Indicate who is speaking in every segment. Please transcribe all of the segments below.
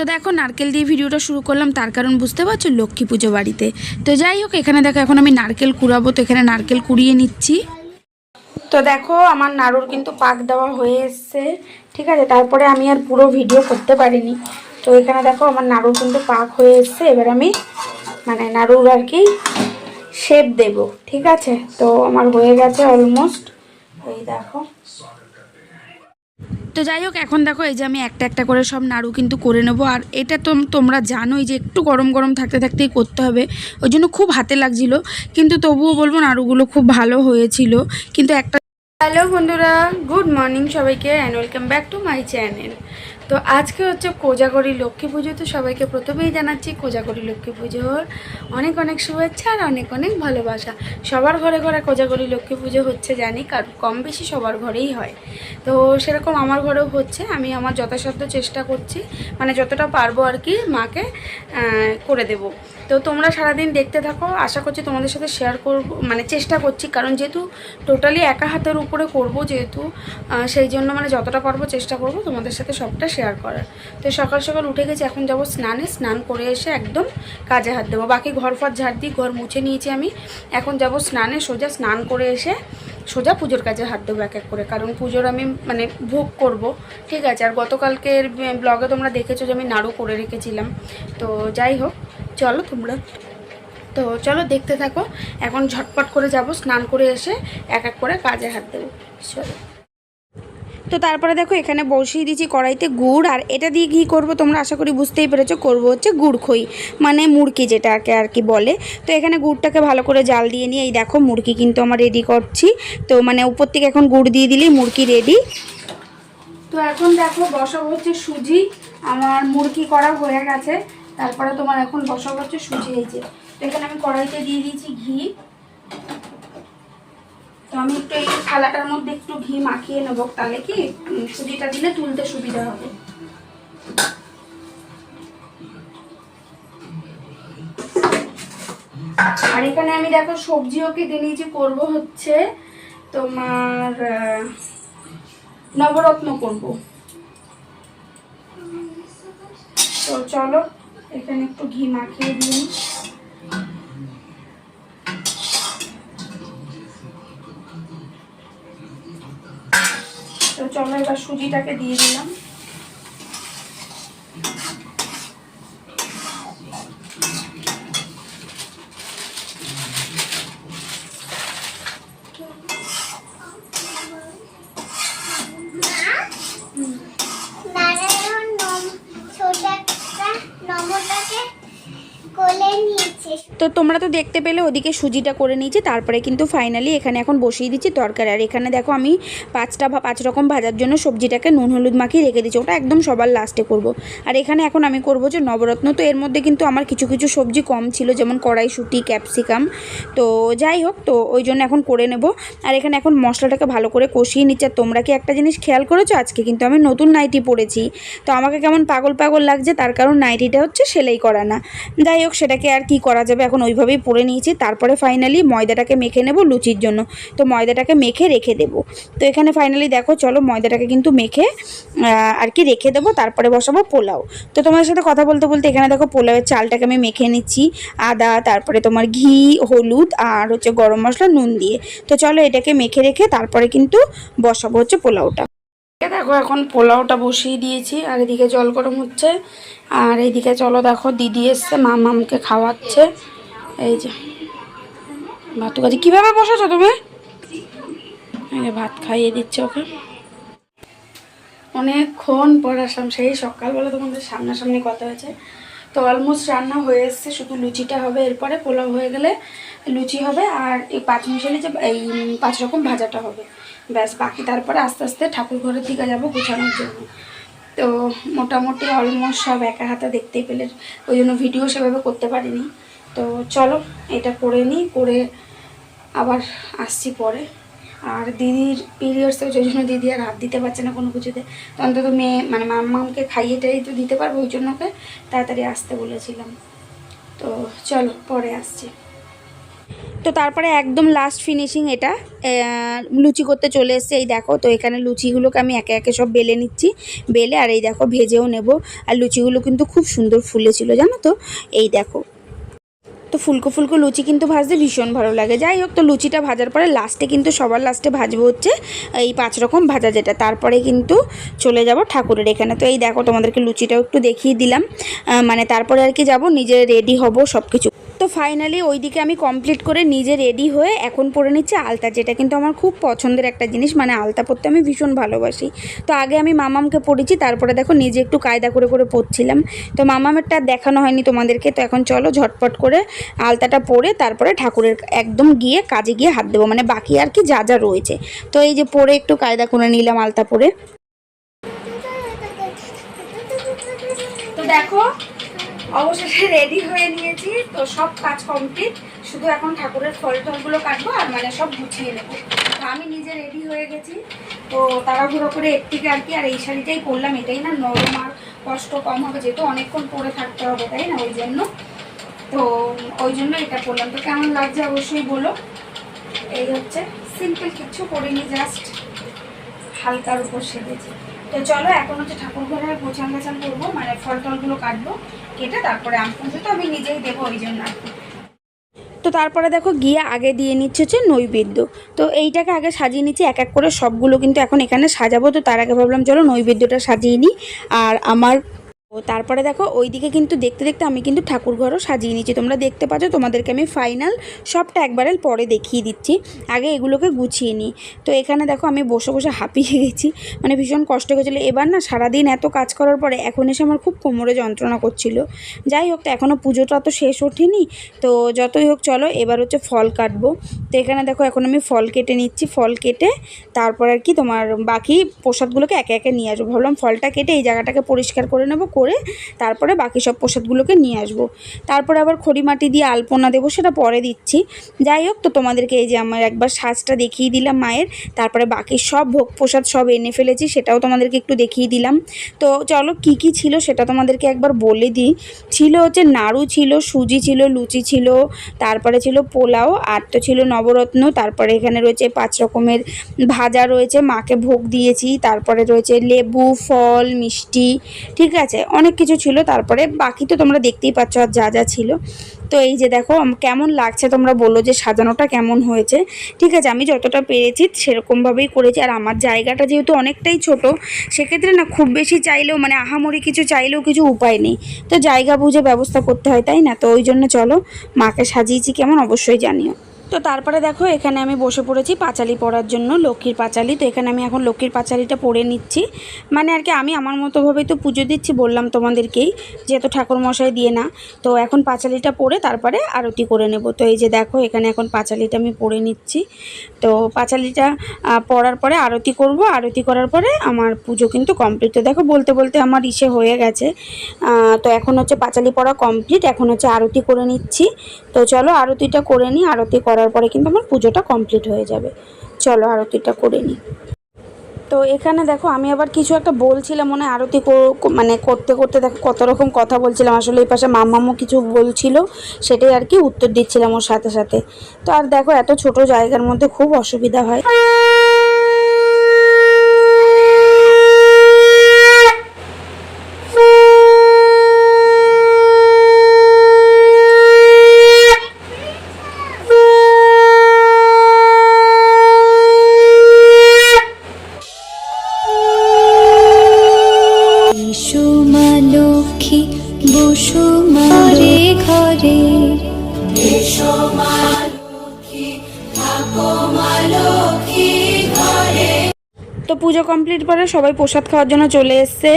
Speaker 1: তো দেখো, নারকেল দিয়ে ভিডিওটা শুরু করলাম, তার কারণ বুঝতে পারছ, লক্ষ্মী পুজো বাড়িতে। তো যাই হোক, এখানে দেখো, এখন আমি নারকেল কুড়াবো, তো এখানে নারকেল কুড়িয়ে নিচ্ছি। তো দেখো, আমার নাড়ুর কিন্তু পাক দেওয়া হয়ে এসছে, ঠিক আছে? তারপরে আমি আর পুরো ভিডিও করতে পারিনি। তো এখানে দেখো, আমার নাড়ুর কিন্তু পাক হয়ে এসছে, এবার আমি মানে নাড়ুর আর কি শেপ দেব, ঠিক আছে? তো আমার হয়ে গেছে অলমোস্ট এই দেখো। তো যাই হোক, এখন দেখো এই যে আমি একটা একটা করে সব নাড়ু কিন্তু করে নেব। আর এটা তো তোমরা জানোই যে একটু গরম গরম থাকতে থাকতেই করতে হবে। ওই জন্য খুব হাতে লাগছিল, কিন্তু তবুও বলব নাড়ুগুলো খুব ভালো হয়েছিল। কিন্তু একটা হ্যালো বন্ধুরা, গুড মর্নিং সবাইকে and welcome back to my channel তো আজকে হচ্ছে কোজাগরি লক্ষ্মী পুজো, তো সবাইকে প্রথমেই জানাচ্ছি কোজাগরি লক্ষ্মী পুজোর অনেক অনেক শুভেচ্ছা আর অনেক অনেক ভালোবাসা। সবার ঘরে ঘরে কোজাগরি লক্ষ্মী পুজো হচ্ছে জানি, কারণ কম বেশি সবার ঘরেই হয়। তো সেরকম আমার ঘরেও হচ্ছে, আমি আমার যথাসাধ্য চেষ্টা করছি মানে যতটা পারব আর কি মাকে করে দেব। তো তোমরা সারাদিন দেখতে থাকো। আশা করছি তোমাদের সাথে শেয়ার করব মানে চেষ্টা করছি। কারণ যেহেতু টোটালি একা হাতের উপরে করব যেহেতু সেই জন্য মানে যতটা পারব চেষ্টা করব তোমাদের সাথে সবটা শেয়ার করার। তো সকাল সকাল উঠে গেছি, এখন যাব স্নানে। স্নান করে এসে একদম কাজে হাত দেবো। বাকি ঘর ফর ঝাড় দিয়ে ঘর মুছে নিয়েছি আমি। এখন যাব স্নানে, সোজা স্নান করে এসে সোজা পুজোর কাজে হাত দেবো এক এক করে। কারণ পুজোর আমি মানে ভোগ করব, ঠিক আছে? আর গতকালকের ব্লগে তোমরা দেখেছ যে আমি নাড়ু করে রেখেছিলাম। তো যাই হোক চলো তোমরা। তো চলো দেখতে থাকো। এখন ঝটপট করে যাব, স্নান করে এসে এক এক করে কাজে হাত দেবো। চলো। তো তারপরে দেখো, এখানে বসিয়ে দিয়েছি কড়াইতে গুড়, আর এটা দিয়ে ঘি করব তোমরা আশা করি বুঝতেই পেরেছ, করব হচ্ছে গুড় খই মানে মুরকি যেটাকে আর কি বলে। তো এখানে গুড়টাকে ভালো করে জাল দিয়ে নিয়ে, এই দেখো মুরকি কিন্তু আমার রেডি করছি। তো মানে উপর থেকে এখন গুড় দিয়ে দিলেই মুরকি রেডি তো এখন দেখো, বসাবো হচ্ছে সুজি, আমার মুরকি করা হয়ে গেছে। তারপরে তোমার এখন বসা হচ্ছে সুজি যে। তো এখানে আমি কড়াইতে দিয়ে দিয়েছি ঘি। তো আমি একটু এই থালাটার মধ্যে একটু ঘি মাখিয়ে নেব। তাহলে কি সুজিটা দিলে তুলতে সুবিধা হবে। আর এখানে আমি দেখো সবজিও কেটে নিয়েছি, করব হচ্ছে তোমার নবরত্ন করব। তো চলো এখানে একটু ঘি মাখিয়ে দিন। তো চলো এবার সুজিটাকে দিয়ে দিলাম
Speaker 2: নারায়ণ নম ছোট একটা নমটাকে কোলে নিয়েছে
Speaker 1: তো তোমরা তো দেখতে পেলে ওদিকে সুজিটা করে নিয়েছি, তারপরে কিন্তু ফাইনালি এখানে এখন বসিয়ে দিচ্ছি তরকারি। আর এখানে দেখো আমি পাঁচটা পাঁচ রকম ভাজার জন্য সবজিটাকে নুন, হলুদ মাখিয়ে রেখে দিচ্ছি ওটা একদম সবার লাস্টে করব। আর এখানে এখন আমি করব যে নবরত্ন, তো এর মধ্যে কিন্তু আমার কিছু কিছু সবজি কম ছিল, যেমন কড়াইশুঁটি ক্যাপসিকাম তো যাই হোক, তো ওই জন্য এখন করে নেব। আর এখানে এখন মশলাটাকে ভালো করে কষিয়ে নিচ্ছে। আর তোমরা কি একটা জিনিস খেয়াল করেছ? আজকে কিন্তু আমি নতুন নাইটি পরেছি। তো আমাকে কেমন পাগল পাগল লাগছে, তার কারণ নাইটিটা হচ্ছে সেলাই করা না। যাই হোক, সেটাকে আর কি করা যাবে? এখন ওইভাবেই পরে নিয়েছি। তারপরে ফাইনালি ময়দাটাকে মেখে নেব লুচির জন্য। তো ময়দাটাকে মেখে রেখে দেব। তো এখানে ফাইনালি দেখো, চলো ময়দাটাকে কিন্তু মেখে আর কি রেখে দেবো, তারপরে বসাবো পোলাও। তো তোমাদের সাথে কথা বলতে বলতে এখানে দেখো পোলাওয়ের চালটাকে আমি মেখে নিচ্ছি। আদা, তারপরে তোমার ঘি, হলুদ, আর হচ্ছে গরম মশলা, নুন দিয়ে। তো চলো এটাকে মেখে রেখে তারপরে কিন্তু বসাবো হচ্ছে পোলাওটা। দেখো এখন পোলাওটা বসিয়ে দিয়েছি, আর এদিকে জল গরম হচ্ছে। আর এইদিকে চলো দেখো দিদি এসছে, মামামকে খাওয়াচ্ছে। এই যে, ভাত কাজে কীভাবে বসেছো তুমি? ভাত খাইয়ে দিচ্ছে ওকে। অনেকক্ষণ পর আসলাম, সেই সকালবেলা তোমাদের সামনাসামনি কথা হয়েছে। তো অলমোস্ট রান্না হয়ে এসছে, শুধু লুচিটা হবে, এরপরে পোলাও হয়ে গেলে লুচি হবে, আর এই পাঁচ মিশালি যে এই পাঁচ রকম ভাজাটা হবে। ব্যাস, বাকি তারপরে আস্তে আস্তে ঠাকুর ঘরের দিকে যাব গোছানোর জন্য। তো মোটামুটি অলমোস্ট সব একা হাতে দেখতেই পেলে, ওই জন্য ভিডিও সেভাবে করতে পারিনি। তো চলো, এটা করে নিই, করে আবার আসছি পরে। আর দিদির পিরিয়ডস ওই জন্য দিদি আর হাত দিতে পারছে না কোনো কিছুতে। তো অন্তত মেয়ে মানে মাম্মামকে খাইয়ে টাইয়ে তো দিতে পারব ওই জন্য ওকে তাড়াতাড়ি আসতে বলেছিলাম। তো চলো, পরে আসছি। তো তারপরে একদম লাস্ট ফিনিশিং এটা। লুচি করতে চলে এসছে। এই দেখো, তো এখানে লুচিগুলোকে আমি একে একে সব বেলে নিচ্ছি। বেলে আর এই দেখো, ভেজেও নেব। আর লুচিগুলো কিন্তু খুব সুন্দর ফুলেছিল, জানো তো? এই দেখো তো ফুলকো ফুলকো লুচি কিন্তু ভাজতে ভীষণ ভালো লাগে। যাই হোক, তো লুচিটা ভাজার পরে লাস্টে কিন্তু সবার লাস্টে ভাজবো হচ্ছে, এই পাঁচ রকম ভাজা যেটা। তারপরে কিন্তু চলে যাব ঠাকুরের এখানে। তো এই দেখো তোমাদেরকে লুচিটাও একটু দেখিয়ে দিলাম। মানে তারপরে আর কি যাব, নিজে রেডি হব সব কিছু তো ফাইনালি ওইদিকে আমি কমপ্লিট করে নিজে রেডি হয়ে এখন পরে নিচ্ছি আলতা, যেটা কিন্তু আমার খুব পছন্দের একটা জিনিস। মানে আলতা পরতে আমি ভীষণ ভালোবাসি। তো আগে আমি মামামকে পড়েছি তারপরে দেখো নিজে একটু কায়দা করে করে পরছিলাম। তো মামামেরটা দেখানো হয়নি তোমাদেরকে, তো এখন চলো ঝটপট করে আলতাটা পরে তারপরে ঠাকুরের একদম গিয়ে কাজে গিয়ে হাত দেবো। মানে বাকি আর কি যা যা রয়েছে। তো এই যে পরে একটু কায়দা করে নিলাম আলতা পরে। তো দেখো অবশেষে রেডি হয়ে নিয়েছি, তো সব কাজ কমপ্লিট শুধু এখন ঠাকুরের ফল টলগুলো কাটবো আর মানে সব গুছিয়ে নেব। তো আমি নিজে রেডি হয়ে গেছি, তো তাড়াহুড়ো করে এর থেকে আর কি, আর এই শাড়িটাই পরলাম। এটাই না নরম আর কষ্ট কম হবে, যেহেতু অনেকক্ষণ পরে থাকতে হবে, তাই না? ওই জন্য। তো ওই জন্য এটা করলাম তো কেমন লাগছে অবশ্যই বলো। এই হচ্ছে সিম্পল কিচ্ছু করিনি জাস্ট হালকার উপর সেজেছি। তো চলো, এখন হচ্ছে ঠাকুর ঘরে গোছান গাছান করব মানে ফল টলগুলো কাটবো, কেটে তারপরে আম পুজো তো আমি নিজেই দেবো ওই জন্য তো তারপরে দেখো, গিয়ে আগে দিয়ে নিচ্ছে হচ্ছে নৈবেদ্য। তো এইটাকে আগে সাজিয়ে নিচ্ছি, এক এক করে সবগুলো কিন্তু এখন এখানে সাজাবো। তো তার আগে ভাবলাম, চলো নৈবেদ্যটা সাজিয়ে নিই। আর আমার ও তারপরে দেখো, ওইদিকে কিন্তু দেখতে দেখতে আমি কিন্তু ঠাকুর ঘরও সাজিয়ে নিচ্ছি তোমরা দেখতে পাচ্ছ, তোমাদেরকে আমি ফাইনাল সবটা একবারের পরে দেখিয়ে দিচ্ছি। আগে এগুলোকে গুছিয়ে নিই। তো এখানে দেখো, আমি বসে বসে হাঁপিয়ে গেছি। মানে ভীষণ কষ্ট হয়েছিল। এবার না, সারাদিন এত কাজ করার পরে এখন এসে আমার খুব কোমরে যন্ত্রণা করছিল। যাই হোক, তো এখনও পুজোটা তো শেষ ওঠেনি। তো যতই হোক, চলো, এবার হচ্ছে ফল কাটবো। তো এখানে দেখো, এখন আমি ফল কেটে নিচ্ছি। ফল কেটে তারপর আর কি তোমার বাকি প্রসাদগুলোকে একে একে নিয়ে আসব। ভাবলাম ফলটা কেটে এই জায়গাটাকে পরিষ্কার করে নেব করে তারপরে বাকি সব প্রসাদগুলোকে নিয়ে আসব। তারপরে আবার খড়ি মাটি দিয়ে আলপনা দেবো, সেটা পরে দিচ্ছি। যাই হোক, তো তোমাদেরকে এই যে আমার একবার সাজটা দেখিয়ে দিলাম মায়ের, তারপরে বাকি সব ভোগ প্রসাদ সব এনে ফেলেছি, সেটাও তোমাদেরকে একটু দেখিয়ে দিলাম। তো চলো, কি কি ছিল সেটা তোমাদেরকে একবার বলে দিই। ছিল হচ্ছে নাড়ু ছিল, সুজি ছিল, লুচি ছিল, তারপরে ছিল পোলাও, আর তো ছিল নবরত্ন, তারপরে এখানে রয়েছে পাঁচ রকমের ভাজা রয়েছে, মাকে ভোগ দিয়েছি, তারপরে রয়েছে লেবু, ফল, মিষ্টি, ঠিক আছে? অনেক কিছু ছিল, তারপরে বাকি তো তোমরা দেখতেই পাচ্ছ আর যা যা ছিল। তো এই যে দেখো কেমন লাগছে তোমরা বলো যে সাজানোটা কেমন হয়েছে। ঠিক আছে, আমি যতটা পেরেছি সেরকমভাবেই করেছি। আর আমার জায়গাটা যেহেতু অনেকটাই ছোট, সেক্ষেত্রে না খুব বেশি চাইলেও মানে আহামরি কিছু চাইলেও কিছু উপায় নেই। তো জায়গা বুঝে ব্যবস্থা করতে হয়, তাই না? তো ওই জন্য চলো, মাকে সাজিয়েছি, কেমন? অবশ্যই জানিও। তো তারপরে দেখো, এখানে আমি বসে পড়েছি পাঁচালি পড়ার জন্য, লক্ষ্মীর পাঁচালি। তো এখানে আমি এখন লক্ষ্মীর পাঁচালিটা পড়ে নিচ্ছি। মানে আর কি, আমি আমার মতোভাবেই তো পুজো দিচ্ছি, বললাম তোমাদেরকেই, যেহেতু ঠাকুরমশাই দিয়ে না। তো এখন পাঁচালিটা পড়ে তারপরে আরতি করে নেব। তো এই যে দেখো, এখানে এখন পাঁচালিটা আমি পড়ে নিচ্ছি। তো পাঁচালিটা পড়ার পরে আরতি করব। আরতি করার পরে আমার পুজো কিন্তু কমপ্লিট তো দেখো, বলতে বলতে আমার ইসে হয়ে গেছে। তো এখন হচ্ছে পাঁচালি পড়া কমপ্লিট এখন হচ্ছে আরতি করে নিচ্ছি। তো চলো, আরতিটা করে নিই, আরতি করার পরে কিন্তু আমার পুজোটা কমপ্লিট হয়ে যাবে। চলো আরতিটা করে নিই। তো এখানে দেখো, আমি আবার কিছু একটা বলছিলাম, মনে আরতি মানে করতে করতে দেখো কত রকম কথা বলছিলাম। আসলে এই পাশে মাম্মামও কিছু বলছিল, সেটাই আর কি উত্তর দিচ্ছিলাম ওর সাথে সাথে। তো আর দেখো, এত ছোট জায়গার মধ্যে খুব অসুবিধা হয়। তো পুজো কমপ্লিট করে সবাই প্রসাদ খাওয়ার জন্য চলে এসছে।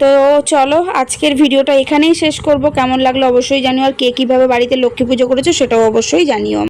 Speaker 1: তো চলো, আজকের ভিডিওটা এখানেই শেষ করব। কেমন লাগল অবশ্যই জানিও। আর কে কীভাবে বাড়িতে লক্ষ্মী পুজো করেছ সেটাও অবশ্যই জানিও।